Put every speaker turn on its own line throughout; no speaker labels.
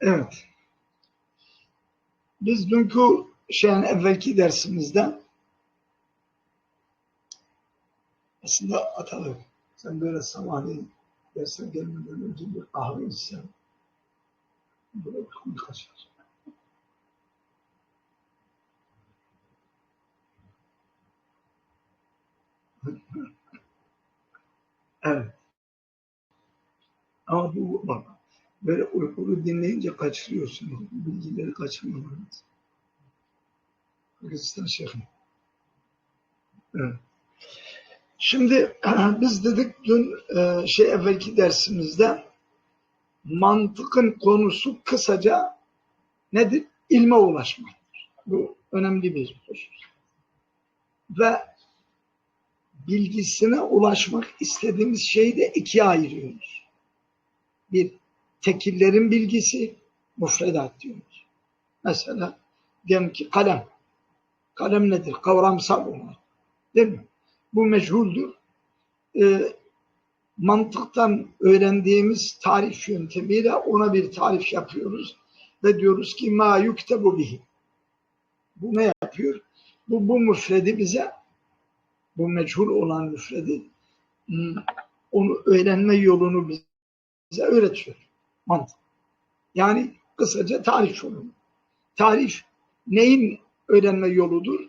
Evet. Biz dünkü şeyin evvelki dersimizde aslında Atalı sen böyle sabahleyin derse gelmeden önce bir kahve içsen böyle uykun kaçar. evet. Ama bu bak böyle uykulu dinleyince kaçırıyorsun. Bilgileri kaçırmaman lazım. Hristiyan Şeyh'im. Evet. Şimdi biz dedik dün e, şey evvelki dersimizde mantıkın konusu kısaca nedir? İlme ulaşmaktır. Bu önemli bir husus. Ve bilgisine ulaşmak istediğimiz şeyi de ikiye ayırıyoruz. Bir tekillerin bilgisi, mufredat diyoruz. Mesela diyelim ki kalem. Kalem nedir? Kavramsal olarak. Değil mi? Bu meçhuldür. E, mantıktan öğrendiğimiz tarif yöntemiyle ona bir tarif yapıyoruz ve diyoruz ki ma yuktebu bihi. Bu ne yapıyor? Bu, bu müfredi bize bu meçhul olan müfredi hmm, onu öğrenme yolunu bize öğretiyor. Mantık. Yani kısaca tarif yolu. Tarif neyin öğrenme yoludur?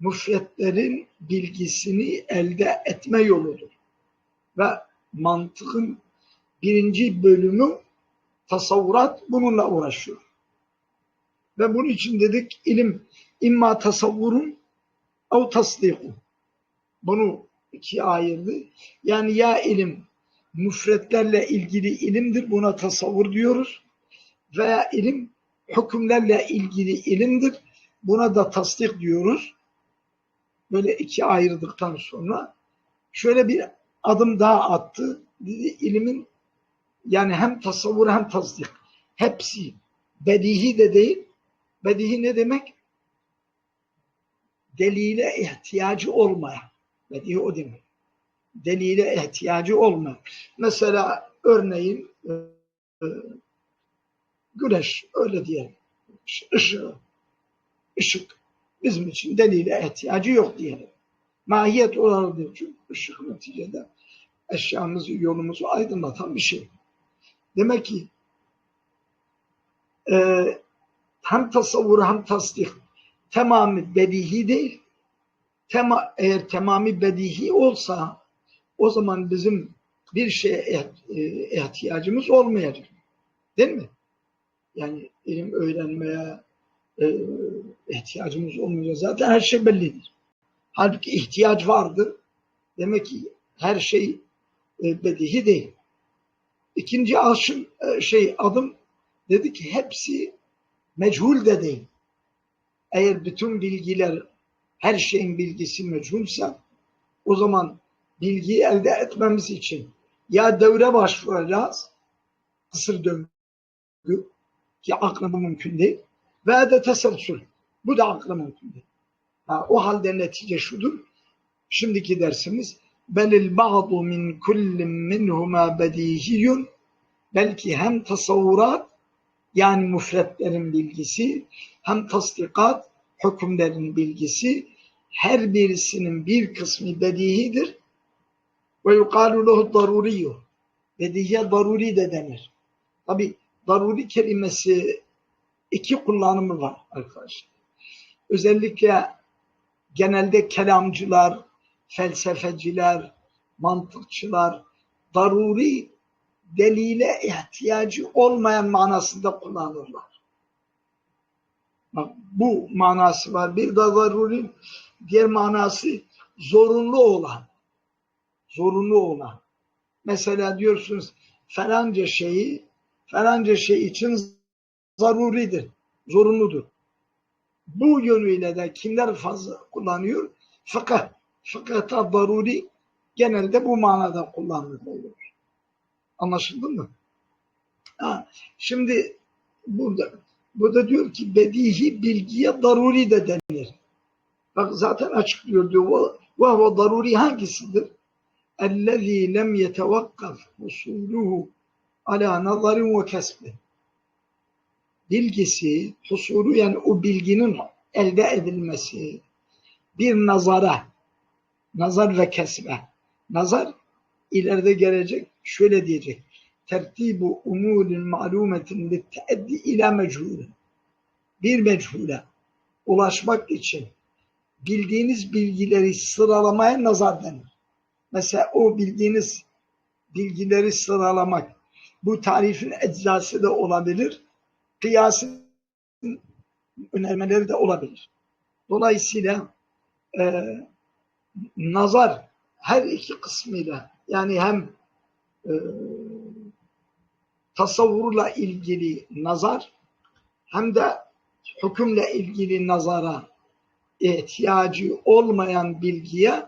Müfretlerin bilgisini elde etme yoludur. Ve mantığın birinci bölümü tasavvurat bununla uğraşıyor. Ve bunun için dedik ilim imma tasavvurun ev tasdikun. Bunu ikiye ayırdı. Yani ya ilim müfretlerle ilgili ilimdir. Buna tasavvur diyoruz. Veya ilim hükümlerle ilgili ilimdir. Buna da tasdik diyoruz. Böyle iki ayırdıktan sonra şöyle bir adım daha attı. Dedi ilimin yani hem tasavvur hem tasdik. Hepsi bedihi de değil. Bedihi ne demek? Delile ihtiyacı olmayan. Bedihi o demek. Delile ihtiyacı olmayan. Mesela örneğin e, güneş öyle diyelim. Işığı, ışık bizim için delile ihtiyacı yok diyelim. Mahiyet olarak çünkü ışık neticede eşyamızı, yolumuzu aydınlatan bir şey. Demek ki e, hem tasavvur hem tasdik tamamı bedihi değil. Tema, eğer tamamı bedihi olsa o zaman bizim bir şeye e, ihtiyacımız olmayacak. Değil mi? Yani ilim öğrenmeye e, ihtiyacımız olmayacak. Zaten her şey bellidir. Halbuki ihtiyaç vardır. Demek ki her şey e, bedihi değil. İkinci aşım, şey adım dedi ki hepsi mechul de değil. Eğer bütün bilgiler her şeyin bilgisi meçhulse o zaman bilgiyi elde etmemiz için ya devre başvuracağız kısır döngü ki aklı bu mümkün değil veya de teselsül bu da aklı mümkün değil. Ha, o halde netice şudur. Şimdiki dersimiz belil ba'du min kullin minhuma bedihiyun belki hem tasavvurat yani müfretlerin bilgisi hem tasdikat hükümlerin bilgisi her birisinin bir kısmı bedihidir ve yukalu lehu daruriyyuh bedihiye daruri de denir. Tabi daruri kelimesi iki kullanımı var arkadaşlar. Özellikle genelde kelamcılar, felsefeciler, mantıkçılar daruri delile ihtiyacı olmayan manasında kullanırlar. Bak, bu manası var. Bir de daruri diğer manası zorunlu olan. Zorunlu olan. Mesela diyorsunuz falanca şeyi falanca şey için zaruridir, zorunludur. Bu yönüyle de kimler fazla kullanıyor? Fıkıh. Fıkıhta daruri genelde bu manada kullanılıyor. Anlaşıldı mı? Ha, şimdi burada burada diyor ki bedihi bilgiye daruri de denir. Bak zaten açıklıyor diyor. Ve ve daruri hangisidir? اَلَّذ۪ي لَمْ يَتَوَقَّفْ وُسُولُهُ عَلَى نَظَرٍ وَكَسْبٍ bilgisi, husulu yani o bilginin elde edilmesi bir nazara, nazar ve kesbe. Nazar ileride gelecek şöyle diyecek. Tertibu umurin malumetin li teeddi ila mechule. Bir mechule ulaşmak için bildiğiniz bilgileri sıralamaya nazar denir. Mesela o bildiğiniz bilgileri sıralamak bu tarifin eczası da olabilir. Kıyasın önermeleri de olabilir. Dolayısıyla e, nazar her iki kısmıyla yani hem e, tasavvurla ilgili nazar hem de hükümle ilgili nazara ihtiyacı olmayan bilgiye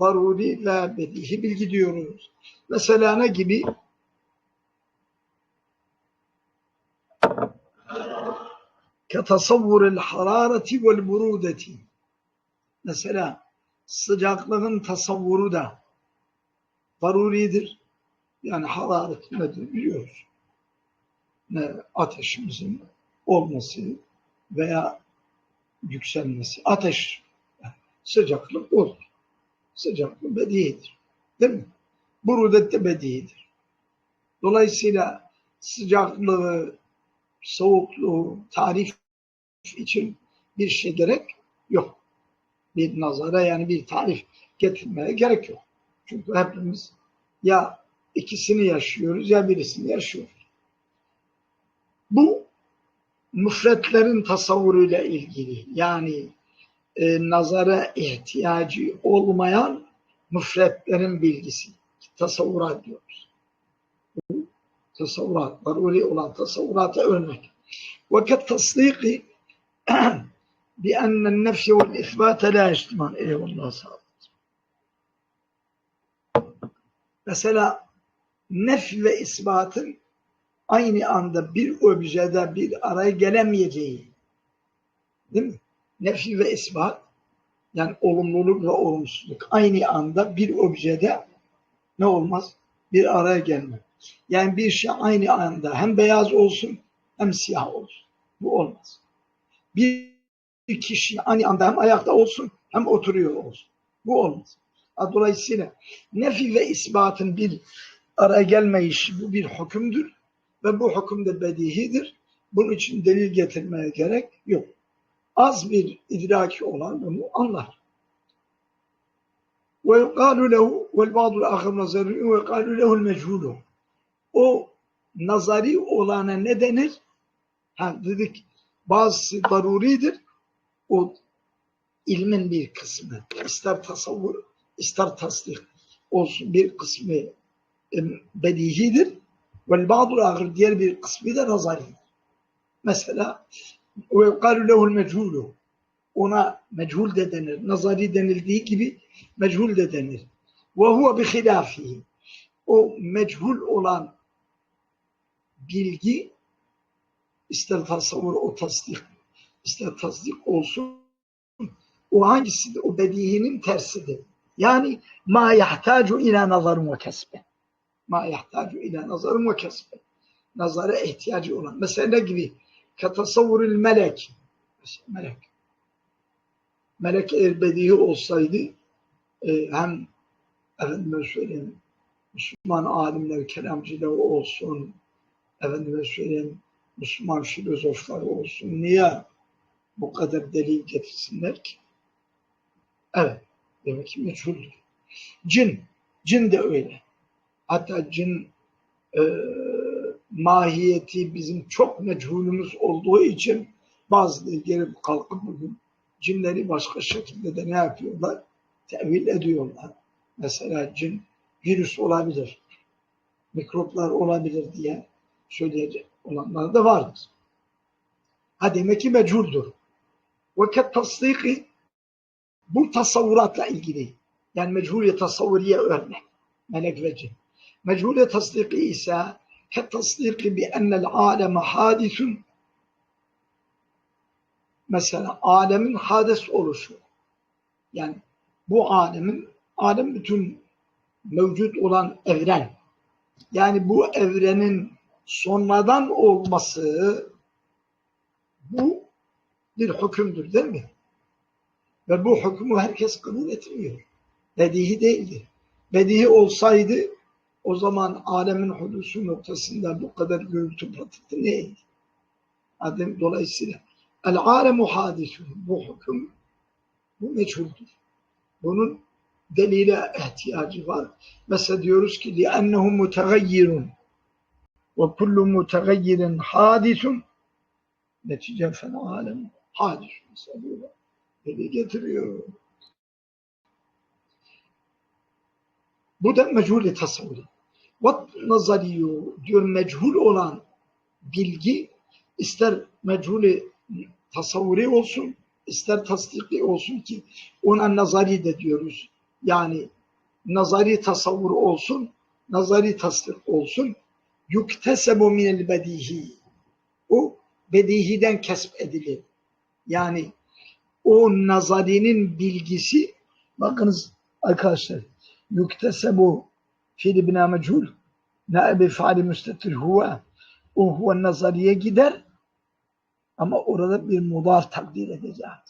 daruri ve bedihi bilgi diyoruz. Mesela ne gibi? Ketasavvurul harareti vel burudeti. Mesela sıcaklığın tasavvuru da daruridir. Yani hararet nedir biliyoruz. Ne ateşimizin olması veya yükselmesi. Ateş, sıcaklık olur. Sıcaklık bedihidir. Değil mi? Burudet de bedihidir. Dolayısıyla sıcaklığı, soğukluğu, tarif için bir şey gerek yok. Bir nazara yani bir tarif getirmeye gerek yok. Çünkü hepimiz ya ikisini yaşıyoruz ya birisini yaşıyoruz. Bu müfretlerin tasavvuruyla ilgili yani e, nazara ihtiyacı olmayan müfretlerin bilgisi. Tasavvurat diyoruz. Tasavvurat, daruri olan tasavvurata örnek. Vakat tasdiki bi ennen nefsi vel isbate la ihtimal. Eyvallah sağ Mesela nef ve isbatın aynı anda bir objede bir araya gelemeyeceği. Değil mi? Nefi ve ispat yani olumluluk ve olumsuzluk aynı anda bir objede ne olmaz? Bir araya gelme. Yani bir şey aynı anda hem beyaz olsun hem siyah olsun. Bu olmaz. Bir kişi aynı anda hem ayakta olsun hem oturuyor olsun. Bu olmaz. Dolayısıyla nefi ve isbatın bir araya gelmeyişi bu bir hükümdür ve bu hüküm de bedihidir. Bunun için delil getirmeye gerek yok az bir idraki olan bunu anlar. Ve yukalu lehu vel ba'du ahir nazari ve yukalu lehu'l mechulu. O nazari olana ne denir? Ha, dedik bazısı daruridir. O ilmin bir kısmı. İster tasavvur, ister tasdik olsun bir kısmı bedihidir. Vel ba'du ahir diğer bir kısmı da nazaridir. Mesela yukalu lehul mechulu ona mechul de denir. Nazari denildiği gibi mechul de denir. Ve huve o mechul olan bilgi ister tasavvur o tasdik ister tasdik olsun o hangisi o bedihinin tersidir. Yani ma yahtacu ila nazarın ve kesbe. Ma yahtacu ila nazarın ve kesbe. Nazara ihtiyacı olan. Mesela gibi? Katasavvurul melek. Melek. Melek eğer olsaydı e, hem efendime söyleyeyim Müslüman alimler, kelamcılar olsun, efendime söyleyeyim Müslüman filozoflar olsun. Niye bu kadar delil getirsinler ki? Evet. Demek ki meçhuldür. Cin. Cin de öyle. Hatta cin e, mahiyeti bizim çok meçhulümüz olduğu için bazıları geri kalkıp bugün cinleri başka şekilde de ne yapıyorlar? Tevil ediyorlar. Mesela cin virüs olabilir, mikroplar olabilir diye söyleyecek olanlar da vardır. Ha demek ki mecurdur. Ve tasdiki bu tasavvuratla ilgili. Yani mechule tasavvuriye örnek. Melek ve cin. Mechule tasdiki ise bi ennel aleme hadisun mesela alemin hades oluşu. Yani bu alemin alem bütün mevcut olan evren. Yani bu evrenin sonradan olması Bu bir hükümdür değil mi? Ve bu hükmü herkes kabul etmiyor. Bedihi değildir. Bedihi olsaydı o zaman alemin hudusu noktasında bu kadar gürültü patırtı neydi? Adem, dolayısıyla el alemu hadisun. Bu hüküm bu meçhuldür. Bunun delile ihtiyacı var. Mesela diyoruz ki لِأَنَّهُ مُتَغَيِّرٌ وَكُلُّ مُتَغَيِّرٍ حَادِثٌ Netice fena alem hadis. Mesela böyle deli getiriyor. Bu da mechul tasavvuri. Vat nazariyo diyor mechul olan bilgi ister mechul tasavvuri olsun ister tasdiki olsun ki ona nazari de diyoruz. Yani nazari tasavvur olsun, nazari tasdik olsun. Yuktesebu minel bedihi. O bedihiden kesp edilir. Yani o nazarinin bilgisi bakınız arkadaşlar yuktesebu fiil bina mechul naibi faali müstetir huve o huve nazariye gider ama orada bir mudaf takdir edeceğiz.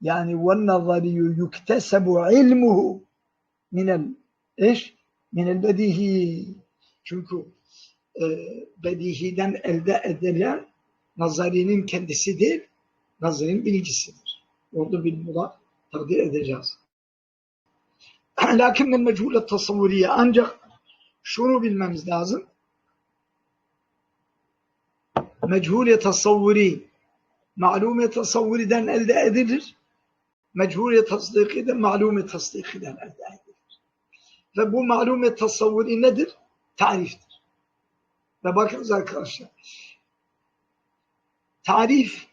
Yani ve nazariyu yuktesebu ilmuhu minel eş minel bedihi çünkü e, bedihiden elde edilen nazarinin kendisi değil nazarinin bilgisidir. Orada bir mudaf takdir edeceğiz. Lakin mechule tasavvuriye ancak şunu bilmemiz lazım. Mechule tasavvuri malume tasavvuriden elde edilir. Mechule tasdiki de malume tasdikiden elde edilir. Ve bu malume tasavvuri nedir? Tariftir. Ve bakınız arkadaşlar. Tarif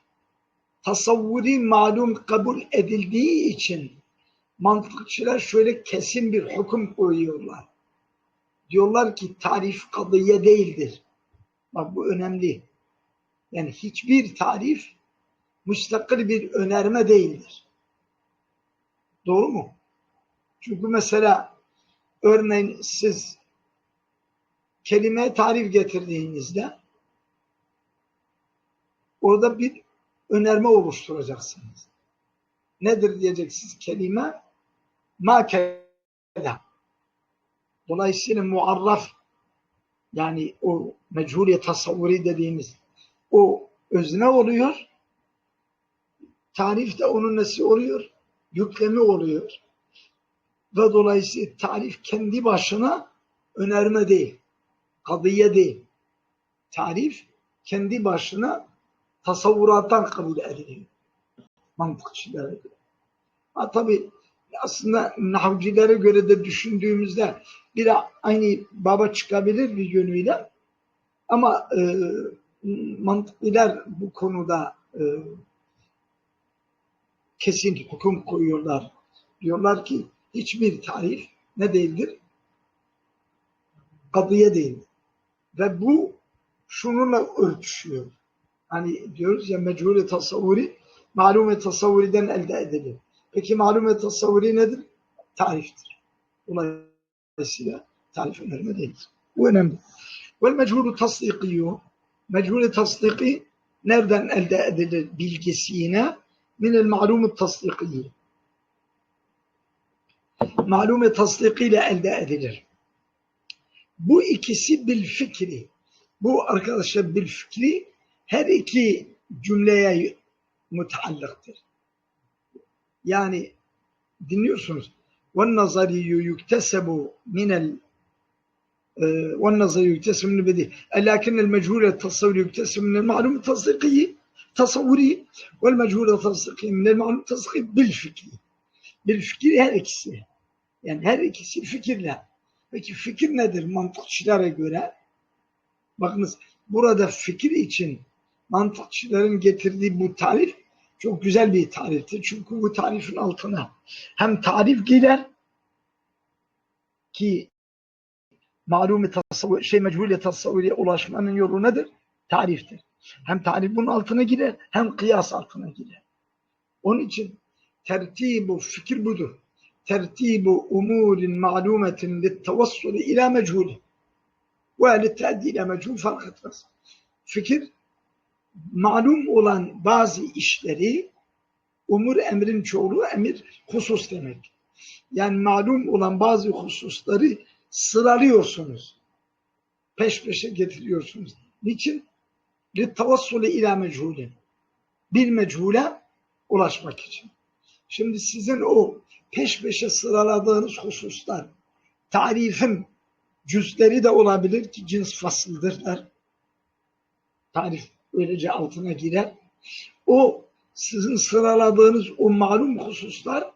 tasavvuri malum kabul edildiği için mantıkçılar şöyle kesin bir hüküm koyuyorlar. Diyorlar ki tarif kadıya değildir. Bak bu önemli. Yani hiçbir tarif müstakil bir önerme değildir. Doğru mu? Çünkü mesela örneğin siz kelime tarif getirdiğinizde orada bir önerme oluşturacaksınız. Nedir diyeceksiniz kelime? Ma keda. Dolayısıyla muarraf yani o mechulye tasavvuri dediğimiz o özne oluyor. Tarif de onun nesi oluyor? Yüklemi oluyor. Ve dolayısıyla tarif kendi başına önerme değil. Kadıye değil. Tarif kendi başına tasavvurattan kabul ediliyor. Mantıkçılara göre. Ha, tabii aslında nahvcilere göre de düşündüğümüzde bir aynı baba çıkabilir bir yönüyle ama e, mantıklılar bu konuda e, kesin hüküm koyuyorlar. Diyorlar ki hiçbir tarif ne değildir? Kadıya değildir. Ve bu şununla örtüşüyor. Hani diyoruz ya mechule tasavvuri malume tasavvuriden elde edilir. Peki malume tasavvuri nedir? Tariftir. Dolayısıyla tarif önerme değildir. Bu önemli. Vel mechulu tasdikiyu mechule tasdiki nereden elde edilir bilgisine? Minel malumu tasdikiyi. Malume tasdikiyle elde edilir. Bu ikisi bil fikri. Bu arkadaşlar bil fikri her iki cümleye mutallıktır. Yani dinliyorsunuz. وَالنَّظَرِيُّ يُكْتَسَبُ مِنَ ال والنظر يكتسب من البديهة لكن المجهول التصوري يكتسب من المعلوم التصديقي تصوري والمجهول التصديقي من المعلوم التصديقي بالفكر بالفكر her ikisi yani her ikisi fikirle peki fikir nedir mantıkçılara göre bakınız burada fikir için mantıkçıların getirdiği bu tarif çok güzel bir tariftir. Çünkü bu tarifin altına hem tarif girer ki malum tasavvur, şey mechule tasavvuriye ulaşmanın yolu nedir? Tariftir. Hem tarif bunun altına girer hem kıyas altına girer. Onun için tertibu fikir budur. Tertibu umurin malumetin littevassul ila mechuli ve litteddi ila mechul fark etmez. Fikir malum olan bazı işleri umur emrin çoğulu emir husus demek. Yani malum olan bazı hususları sıralıyorsunuz. Peş peşe getiriyorsunuz. Niçin? Littavassule ila mechule. Bir mechule ulaşmak için. Şimdi sizin o peş peşe sıraladığınız hususlar tarifin cüzleri de olabilir ki cins fasıldırlar. Tarif öylece altına girer. O sizin sıraladığınız o malum hususlar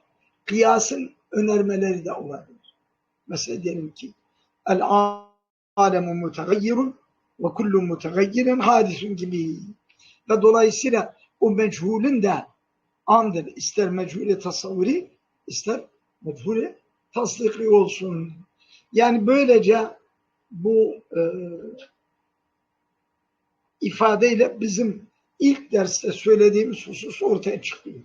kıyasın önermeleri de olabilir. Mesela diyelim ki el alemu mutegayyirun ve kullu mutegayyirin hadisun gibi. Ve dolayısıyla o meçhulün de andır. İster meçhule tasavvuri, ister meçhule tasdiki olsun. Yani böylece bu e, ifadeyle bizim ilk derste söylediğimiz husus ortaya çıkıyor.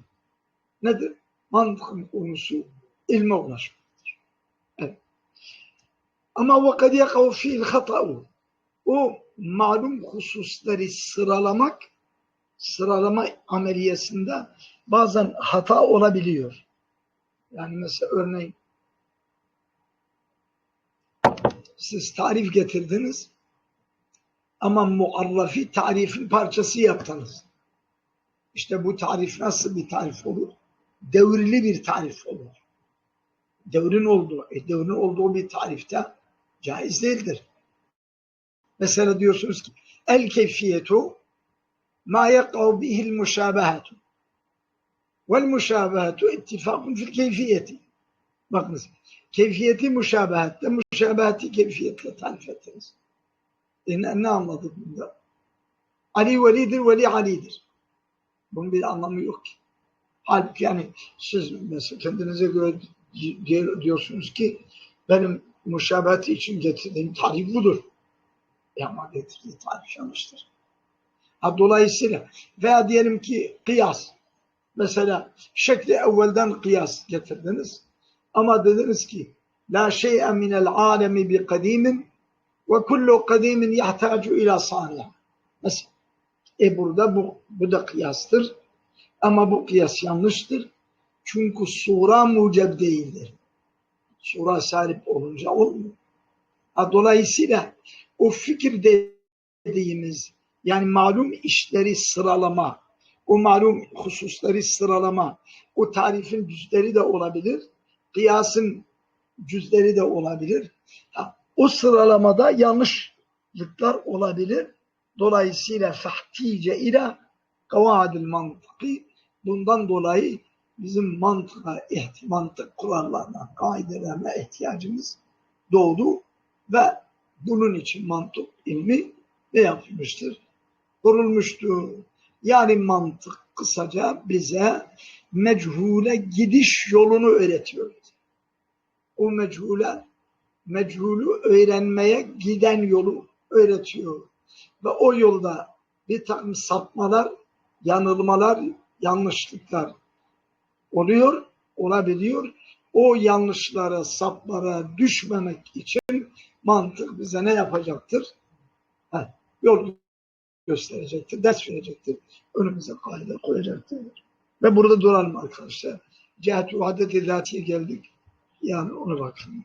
Nedir? Mantıkın konusu ilme ulaşmaktır. Evet. Ama وَقَدْ يَقَوْ فِي الْخَطَأُ O malum hususları sıralamak, sıralama ameliyesinde bazen hata olabiliyor. Yani mesela örneğin siz tarif getirdiniz ama muarrafi tarifin parçası yaptınız. İşte bu tarif nasıl bir tarif olur? Devrili bir tarif olur. Devrin olduğu, e, devrin olduğu bir tarifte caiz değildir. Mesela diyorsunuz ki el keyfiyetu ma yakav bihil muşabehetu vel muşabehetu ittifakun fil keyfiyeti. Bakınız keyfiyeti muşabehette, muşabeheti keyfiyetle tarif ettiniz. E ne, ne anladık bunda? Ali velidir, veli Ali'dir. Bunun bir anlamı yok ki. Halbuki yani siz mesela kendinize göre diyorsunuz ki benim müşabehati için getirdiğim tarif budur. E ama getirdiği tarif yanlıştır. Ha, dolayısıyla veya diyelim ki kıyas. Mesela şekli evvelden kıyas getirdiniz. Ama dediniz ki la şey'e minel alemi bi kadimin kullu kadimin yahtacu ila saniye. Mesela e burada bu, bu da kıyastır. Ama bu kıyas yanlıştır. Çünkü sura muceb değildir. Sura sahip olunca olmuyor. Ha, dolayısıyla o fikir dediğimiz yani malum işleri sıralama, o malum hususları sıralama, o tarifin cüzleri de olabilir, kıyasın cüzleri de olabilir. Ha, o sıralamada yanlışlıklar olabilir. Dolayısıyla fahtice ile kavadil mantıkı bundan dolayı bizim mantığa, mantık kurallarına, kaidelerine ihtiyacımız doğdu ve bunun için mantık ilmi ne yapmıştır? Kurulmuştur. Yani mantık kısaca bize mechule gidiş yolunu öğretiyor. O mechule mechulü öğrenmeye giden yolu öğretiyor. Ve o yolda bir takım sapmalar, yanılmalar, yanlışlıklar oluyor, olabiliyor. O yanlışlara, saplara düşmemek için mantık bize ne yapacaktır? Ha, yol gösterecektir, ders verecektir. Önümüze kaide koyacaktır. Ve burada duralım arkadaşlar. Cihet-i geldik. Yani ona bakalım.